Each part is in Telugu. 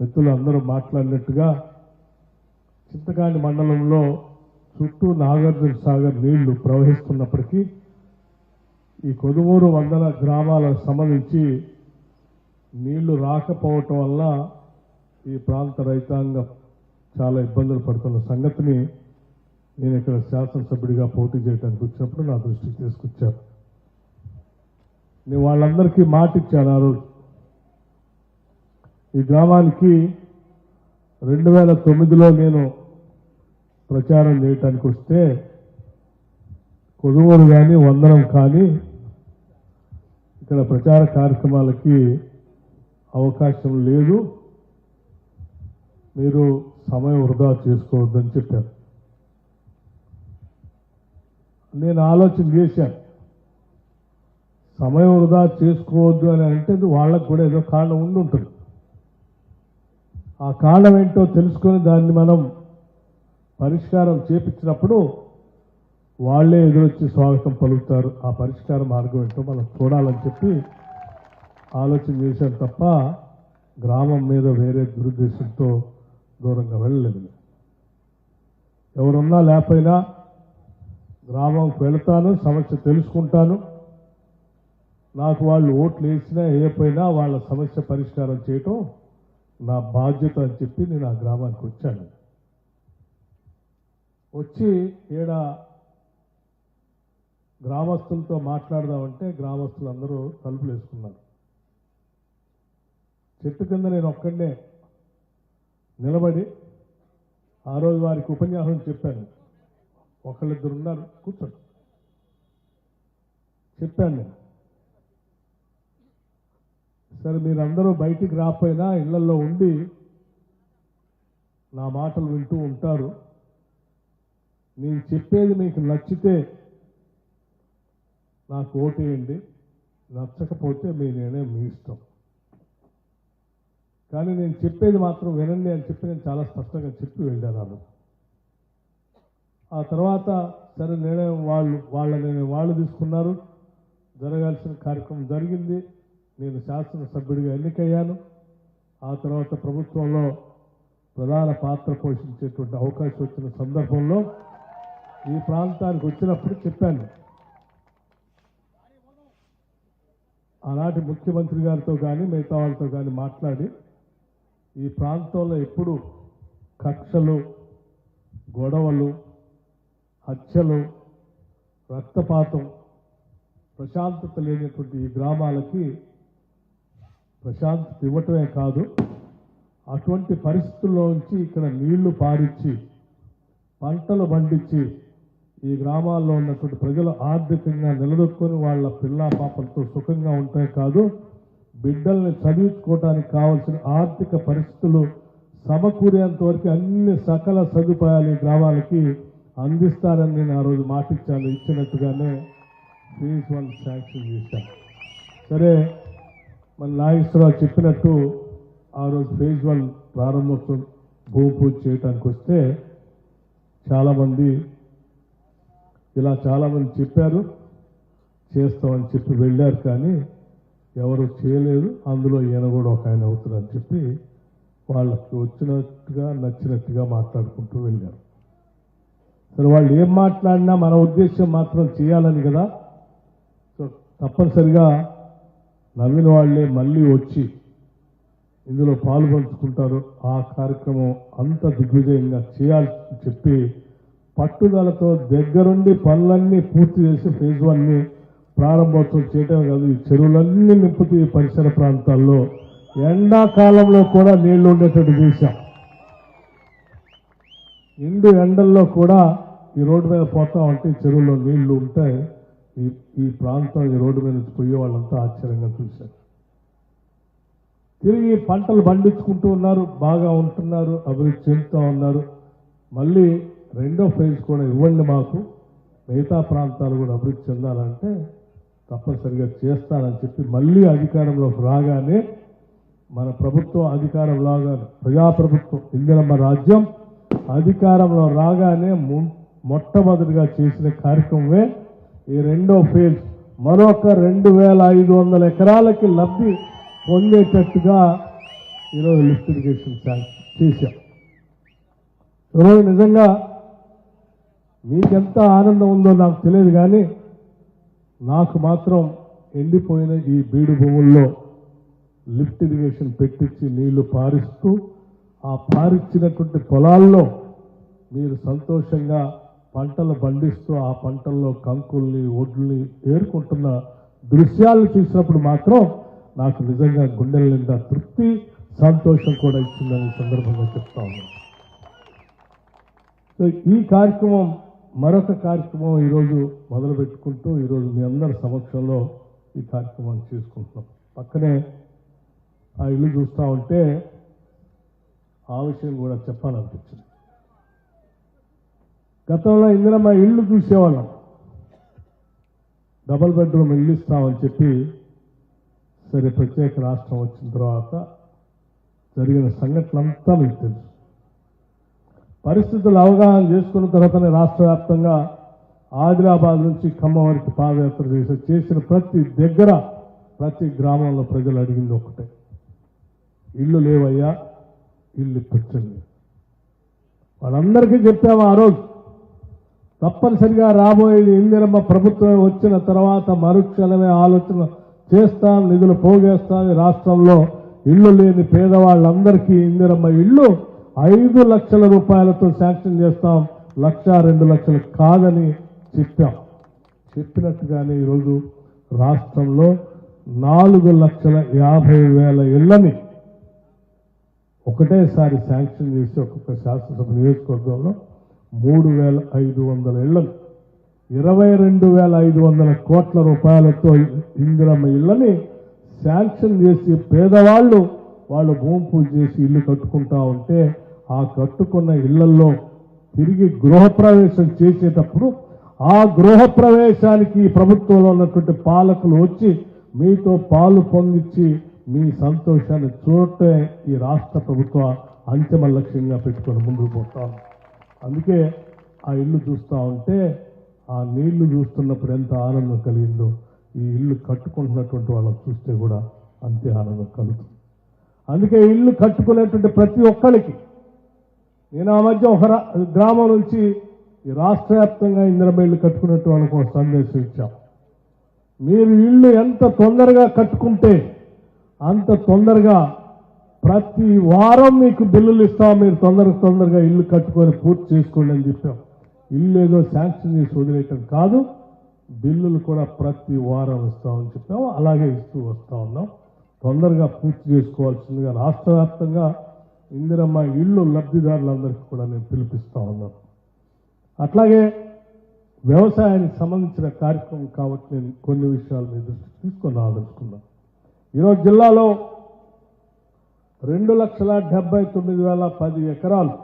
మిత్రులు అందరూ మాట్లాడినట్టుగా చింతకాని మండలంలో చుట్టూ నాగార్జున సాగర్ నీళ్ళు ప్రవహిస్తున్నప్పటికీ ఈ కొదుమూరు వందల గ్రామాలకు సంబంధించి నీళ్ళు రాకపోవటం వల్ల ఈ ప్రాంత రైతాంగం చాలా ఇబ్బందులు పడుతున్న సంగతిని నేను ఇక్కడ శాసనసభ్యుడిగా పోటీ చేయడానికి వచ్చినప్పుడు నా దృష్టికి తీసుకొచ్చాను. నేను వాళ్ళందరికీ మాట ఇచ్చాను ఆ రోజు. ఈ గ్రామానికి రెండు వేల తొమ్మిదిలో నేను ప్రచారం చేయటానికి వస్తే కొనుగోలు కానీ వందనం కానీ ఇక్కడ ప్రచార కార్యక్రమాలకి అవకాశం లేదు. మీరు సమయం వృధా చేసుకోవద్దని చెప్పారు. నేను ఆలోచన చేశాను సమయం వృధా చేసుకోవద్దు అని అంటే వాళ్ళకు కూడా ఏదో కారణం ఉండి ఉంటుంది. ఆ కారణం ఏంటో తెలుసుకొని దాన్ని మనం పరిష్కారం చేపించినప్పుడు వాళ్ళే ఎదురొచ్చి స్వాగతం పలుకుతారు. ఆ పరిష్కార మార్గం ఏంటో మనం చూడాలని చెప్పి ఆలోచన చేశాను తప్ప గ్రామం మీద వేరే దురుద్దేశంతో దూరంగా వెళ్ళలేదు. ఎవరున్నా లేకపోయినా గ్రామంకి వెళతాను సమస్య తెలుసుకుంటాను. నాకు వాళ్ళు ఓట్లు వేసినా వేయపోయినా వాళ్ళ సమస్య పరిష్కారం చేయటం నా బాధ్యత అని చెప్పి నేను ఆ గ్రామానికి వచ్చాను. వచ్చి ఈడ గ్రామస్తులతో మాట్లాడదామంటే గ్రామస్తులందరూ తలుపులు వేసుకున్నారు. చెట్టు కింద నేను ఒక్కడే నిలబడి ఆ రోజు వారికి ఉపన్యాసం చెప్పాను. ఒకళ్ళిద్దరు ఉన్నారు కూర్చోండి. చెప్పాను నేను. సరే మీరందరూ బయటికి రాకపోయినా ఇళ్ళలో ఉండి నా మాటలు వింటూ ఉంటారు. నేను చెప్పేది మీకు నచ్చితే నాకు ఓటేయండి. నచ్చకపోతే మీ నిర్ణయం మీ ఇష్టం. కానీ నేను చెప్పేది మాత్రం వినండి అని చెప్పి నేను చాలా స్పష్టంగా చెప్పి వెళ్ళాను. ఆ తర్వాత సరే నిర్ణయం వాళ్ళు వాళ్ళ నిర్ణయం వాళ్ళు తీసుకున్నారు. జరగాల్సిన కార్యక్రమం జరిగింది. నేను శాసనసభ్యుడిగా ఎన్నికయ్యాను. ఆ తర్వాత ప్రభుత్వంలో ప్రధాన పాత్ర పోషించేటువంటి అవకాశం వచ్చిన సందర్భంలో ఈ ప్రాంతానికి వచ్చినప్పుడు చెప్పాను. ఆనాటి ముఖ్యమంత్రి గారితో కానీ మిగతా వాళ్ళతో కానీ మాట్లాడి ఈ ప్రాంతంలో ఎప్పుడు కక్షలు గొడవలు హత్యలు రక్తపాతం ప్రశాంతత లేనటువంటి ఈ గ్రామాలకి ప్రశాంతత ఇవ్వటమే కాదు అటువంటి పరిస్థితుల్లోంచి ఇక్కడ నీళ్ళు పారిచ్చి పంటలు పండించి ఈ గ్రామాల్లో ఉన్నటువంటి ప్రజలు ఆర్థికంగా నిలదొక్కుని వాళ్ళ పిల్ల పాపలతో సుఖంగా ఉంటాయి కాదు బిడ్డల్ని చదివించుకోవడానికి కావాల్సిన ఆర్థిక పరిస్థితులు సమకూరేంత వరకు అన్ని సకల సదుపాయాలు ఈ గ్రామాలకి అందిస్తారని నేను ఆ రోజు మాటిచ్చాను ఇచ్చినట్టుగానే ఫీజ్ వన్ శాంక్షన్ చేశాను. సరే మన నాగేశ్వరరావు చెప్పినట్టు ఆ రోజు ఫేజ్ వన్ ప్రారంభోత్సవం భూమి పూజ చేయడానికి వస్తే చాలామంది ఇలా చాలామంది చెప్పారు చేస్తామని చెప్పి వెళ్ళారు కానీ ఎవరు చేయలేదు. అందులో ఈయన కూడా ఒక ఆయన అవుతున్నారని చెప్పి వాళ్ళకి వచ్చినట్టుగా నచ్చినట్టుగా మాట్లాడుకుంటూ వెళ్ళారు. సరే వాళ్ళు ఏం మాట్లాడినా మన ఉద్దేశం మాత్రం చేయాలని కదా. సో తప్పనిసరిగా నవ్విన వాళ్ళే మళ్ళీ వచ్చి ఇందులో పాల్పంచుకుంటారు. ఆ కార్యక్రమం అంత దిగ్విజయంగా చేయాలని చెప్పి పట్టుదలతో దగ్గరుండి పనులన్నీ పూర్తి చేసి ఫేజ్ వన్ని ప్రారంభోత్సవం చేయటం కాదు ఈ చెరువులన్నీ నింపుతూ ఈ పరిసర ప్రాంతాల్లో ఎండాకాలంలో కూడా నీళ్ళు ఉండేటట్టు చేశాం. ఎండు ఎండల్లో కూడా ఈ రోడ్డు మీద పోతా ఉంటే ఈ చెరువులో నీళ్ళు ఉంటాయి. ఈ ఈ ప్రాంతం ఈ రోడ్డు మీద నుంచి పోయే వాళ్ళంతా ఆశ్చర్యంగా చూశారు. తిరిగి పంటలు పండించుకుంటూ ఉన్నారు బాగా ఉంటున్నారు అభివృద్ధి చెందుతూ ఉన్నారు. మళ్ళీ రెండో ఫేజ్ కూడా ఇవ్వండి మాకు. మిగతా ప్రాంతాలు కూడా అభివృద్ధి చెందాలంటే తప్పనిసరిగా చేస్తానని చెప్పి మళ్ళీ అధికారంలోకి రాగానే మన ప్రభుత్వం అధికారం రాగానే ప్రజాప్రభుత్వం ఇందిరమ్మ రాజ్యం అధికారంలో రాగానే మొట్టమొదటిగా చేసిన కార్యక్రమమే ఈ రెండో ఫేజ్ మరొక రెండు వేల ఐదు వందల ఎకరాలకి లబ్ధి పొందేటట్టుగా ఈరోజు లిఫ్ట్ ఇరిగేషన్ చేశాం. ఈరోజు నిజంగా మీకెంత ఆనందం ఉందో నాకు తెలియదు కానీ నాకు మాత్రం ఎండిపోయిన ఈ బీడు భూముల్లో లిఫ్ట్ ఇరిగేషన్ పెట్టించి నీళ్ళు పారిస్తూ ఆ పారిచ్చినటువంటి పొలాల్లో మీరు సంతోషంగా పంటలు పండిస్తూ ఆ పంటల్లో కంకుల్ని ఒడ్లని ఏరుకుంటున్న దృశ్యాలు చూసినప్పుడు మాత్రం నాకు నిజంగా గుండెల నిండా తృప్తి సంతోషం కూడా ఇచ్చిందని సందర్భంగా చెప్తా ఉన్నాను. సో ఈ కార్యక్రమం మరొక కార్యక్రమం ఈరోజు మొదలు పెట్టుకుంటూ ఈరోజు మీ అందరి సమక్షంలో ఈ కార్యక్రమాన్ని చేసుకుంటున్నాం. పక్కనే ఆ ఇల్లు చూస్తూ ఉంటే ఆ విషయం కూడా చెప్పాలనిపించింది. గతంలో ఇందిరమ్మ ఇల్లు చూసేవాళ్ళం. డబల్ బెడ్రూమ్ ఇల్లు ఇస్తామని చెప్పి సరే ప్రత్యేక రాష్ట్రం వచ్చిన తర్వాత జరిగిన సంఘటనంతా మీకు తెలుసు. పరిస్థితులు అవగాహన చేసుకున్న తర్వాతనే రాష్ట్ర వ్యాప్తంగా ఆదిలాబాద్ నుంచి ఖమ్మం వరకు పాదయాత్ర చేసి చేసిన ప్రతి దగ్గర ప్రతి గ్రామంలో ప్రజలు అడిగింది ఒకటే. ఇల్లు లేవయ్యా ఇల్లు ఇప్పించండి వాళ్ళందరికీ చెప్పాము ఆ రోజు. తప్పనిసరిగా రాబోయేది ఇందిరమ్మ ప్రభుత్వం వచ్చిన తర్వాత మరుక్షణమే ఆలోచన చేస్తాం నిధులు పోగేస్తాం. రాష్ట్రంలో ఇల్లు లేని పేదవాళ్ళందరికీ ఇందిరమ్మ ఇల్లు ఐదు లక్షల రూపాయలతో శాంక్షన్ చేస్తాం. లక్ష రెండు లక్షలు కాదని చెప్పాం. చెప్పినట్టుగానే ఈరోజు రాష్ట్రంలో నాలుగు లక్షల యాభై వేల ఇళ్ళని ఒకటేసారి శాంక్షన్ చేసి ఒక్కొక్క శాసనసభ నియోజకవర్గంలో మూడు వేల ఐదు వందల ఇళ్ళను ఇరవై రెండు వేల ఐదు వందల కోట్ల రూపాయలతో ఇందిరమ్మ ఇళ్ళని శాంక్షన్ చేసి పేదవాళ్ళు వాళ్ళు భూమి పూజ చేసి ఇల్లు కట్టుకుంటా ఉంటే ఆ కట్టుకున్న ఇళ్ళల్లో తిరిగి గృహప్రవేశం చేసేటప్పుడు ఆ గృహప్రవేశానికి ప్రభుత్వంలో ఉన్నటువంటి పాలకులు వచ్చి మీతో పాలు పొందించి మీ సంతోషాన్ని చూడటమే ఈ రాష్ట్ర ప్రభుత్వ అంతిమ లక్ష్యంగా పెట్టుకొని ముందుకు పోతాను అందుకే ఆ ఇల్లు చూస్తూ ఉంటే ఆ నీళ్ళు చూస్తున్నప్పుడు ఎంత ఆనందం కలిగిందో. ఈ ఇల్లు కట్టుకుంటున్నటువంటి వాళ్ళని చూస్తే కూడా అంతే ఆనందం కలుగుతుంది. అందుకే ఇల్లు కట్టుకునేటువంటి ప్రతి ఒక్కరికి నేను ఆ మధ్య ఒక గ్రామం నుంచి ఈ రాష్ట్ర వ్యాప్తంగా ఇందిరమ్మ ఇల్లు వాళ్ళకు ఒక సందేశం ఇచ్చాం. మీరు ఇల్లు ఎంత తొందరగా కట్టుకుంటే అంత తొందరగా ప్రతి వారం మీకు బిల్లులు ఇస్తాం. మీరు తొందరగా తొందరగా ఇల్లు కట్టుకొని పూర్తి చేసుకోండి అని చెప్పాం. ఇల్లు ఏదో శాంక్షన్ చేసి వదిలేయటం కాదు. బిల్లులు కూడా ప్రతి వారం ఇస్తామని చెప్పాము. అలాగే ఇస్తూ వస్తూ ఉన్నాం. తొందరగా పూర్తి చేసుకోవాల్సిందిగా రాష్ట్ర వ్యాప్తంగా ఇందిరమ్మ ఇల్లు లబ్ధిదారులందరికీ కూడా నేను పిలిపిస్తూ ఉన్నాను అట్లాగే వ్యవసాయానికి సంబంధించిన కార్యక్రమం కాబట్టి నేను కొన్ని విషయాలు మీ దృష్టికి తీసుకొని ఆలోచుకున్నాను ఈరోజు జిల్లాలో రెండు లక్షల డెబ్బై తొమ్మిది వేల పది ఎకరాలు.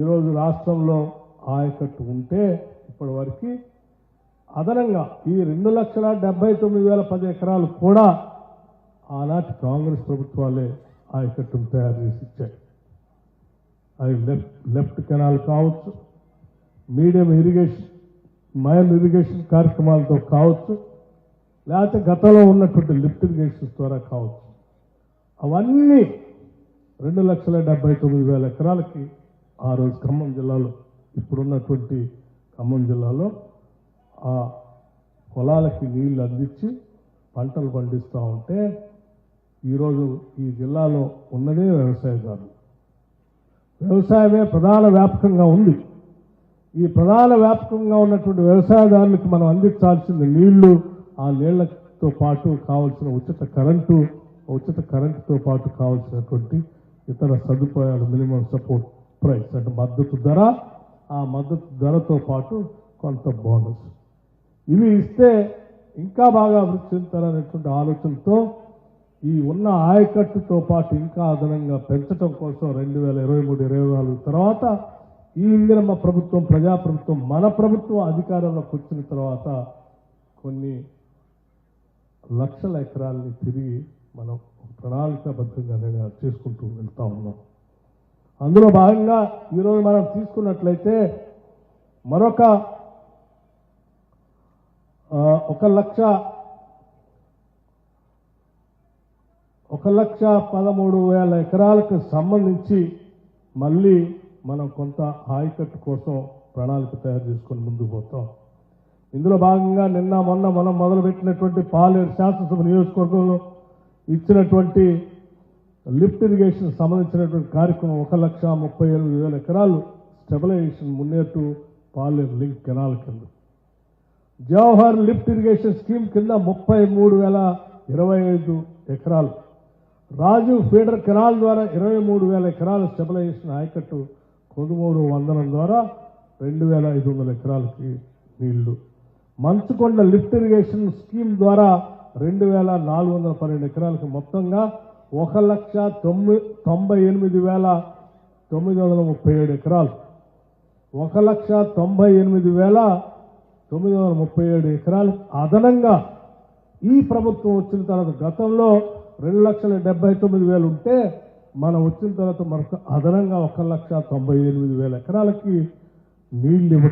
ఈరోజు రాష్ట్రంలో ఆయకట్టు ఉంటే ఇప్పటి వరకు అదనంగా ఈ రెండు లక్షల డెబ్బై తొమ్మిది వేల పది ఎకరాలు కూడా ఆనాటి కాంగ్రెస్ ప్రభుత్వాలే ఆయకట్టును తయారు చేసి ఇచ్చాయి. అవి లెఫ్ట్ లెఫ్ట్ కెనాల్ కావచ్చు మీడియం ఇరిగేషన్ మైల్ ఇరిగేషన్ కార్యక్రమాలతో కావచ్చు లేకపోతే గతంలో ఉన్నటువంటి లిఫ్ట్ ఇరిగేషన్ ద్వారా కావచ్చు. అవన్నీ రెండు లక్షల డెబ్బై తొమ్మిది వేల ఎకరాలకి ఆ రోజు ఖమ్మం జిల్లాలో ఇప్పుడున్నటువంటి ఖమ్మం జిల్లాలో ఆ పొలాలకి నీళ్ళు అందించి పంటలు పండిస్తూ ఉంటే ఈరోజు ఈ జిల్లాలో ఉన్నదే వ్యవసాయదారులు వ్యవసాయమే ప్రధాన వ్యాపకంగా ఉంది. ఈ ప్రధాన వ్యాపకంగా ఉన్నటువంటి వ్యవసాయదారులకు మనం అందించాల్సిన నీళ్ళు ఆ నీళ్ళతో పాటు కావాల్సిన ఉచిత కరెంటు ఉచిత కరెంటుతో పాటు కావాల్సినటువంటి ఇతర సదుపాయాలు మినిమం సపోర్ట్ ప్రైస్ అంటే మద్దతు ధర. ఆ మద్దతు ధరతో పాటు కొంత బోనస్. ఇవి ఇస్తే ఇంకా బాగా అభివృద్ధి చెందుతారనేటువంటి ఆలోచనతో ఈ ఉన్న ఆయకట్టుతో పాటు ఇంకా అదనంగా పెంచడం కోసం రెండు వేల ఇరవై మూడు ఇరవై నాలుగు తర్వాత ఈ ఇందిరమ్మ ప్రభుత్వం ప్రజాప్రభుత్వం మన ప్రభుత్వం అధికారంలోకి వచ్చిన తర్వాత కొన్ని లక్షల ఎకరాలని తిరిగి మనం ప్రణాళికాబద్ధంగా నిర్ణయాలు చేసుకుంటూ వెళ్తా ఉన్నాం. అందులో భాగంగా ఈరోజు మనం తీసుకున్నట్లయితే మరొక ఒక లక్ష ఒక లక్ష పదమూడు వేల ఎకరాలకు సంబంధించి మళ్ళీ మనం కొంత హాయికట్టు కోసం ప్రణాళిక తయారు చేసుకొని ముందుకు పోతాం. ఇందులో భాగంగా నిన్న మొన్న మనం మొదలుపెట్టినటువంటి పాలేరు శాసనసభ నియోజకవర్గంలో ఇచ్చినటువంటి లిఫ్ట్ ఇరిగేషన్ సంబంధించినటువంటి కార్యక్రమం ఒక లక్ష ముప్పై ఎనిమిది వేల ఎకరాలు స్టెబిలైజేషన్ మున్నేటు పాలేరు లింక్ కెనాల కింద. జవహర్ లిఫ్ట్ ఇరిగేషన్ స్కీమ్ కింద ముప్పై మూడు వేల ఇరవై ఐదు ఎకరాలు. రాజు ఫీడర్ కెనాల్ ద్వారా ఇరవై మూడు వేల ఎకరాలు స్టెబిలైజేషన్ ఆయకట్టు కొదుమూరు వందనం ద్వారా రెండు వేల ఐదు వందల ఎకరాలకి నీళ్ళు. మంచుకొండ లిఫ్ట్ ఇరిగేషన్ స్కీమ్ ద్వారా రెండు వేల నాలుగు వందల పన్నెండు ఎకరాలకు మొత్తంగా ఒక లక్ష తొమ్మిది తొంభై ఎనిమిది వేల తొమ్మిది వందల ముప్పై ఏడు ఎకరాలు. ఒక లక్ష తొంభై ఎనిమిది వేల తొమ్మిది వందల ముప్పై ఏడు ఎకరాలు. అదనంగా ఈ ప్రభుత్వం వచ్చిన తర్వాత గతంలో రెండు లక్షల డెబ్బై తొమ్మిది వేలు ఉంటే మనం వచ్చిన తర్వాత మరొక అదనంగా ఒక లక్ష తొంభై ఎనిమిది వేల ఎకరాలకి నీళ్ళు ఇవ్వటం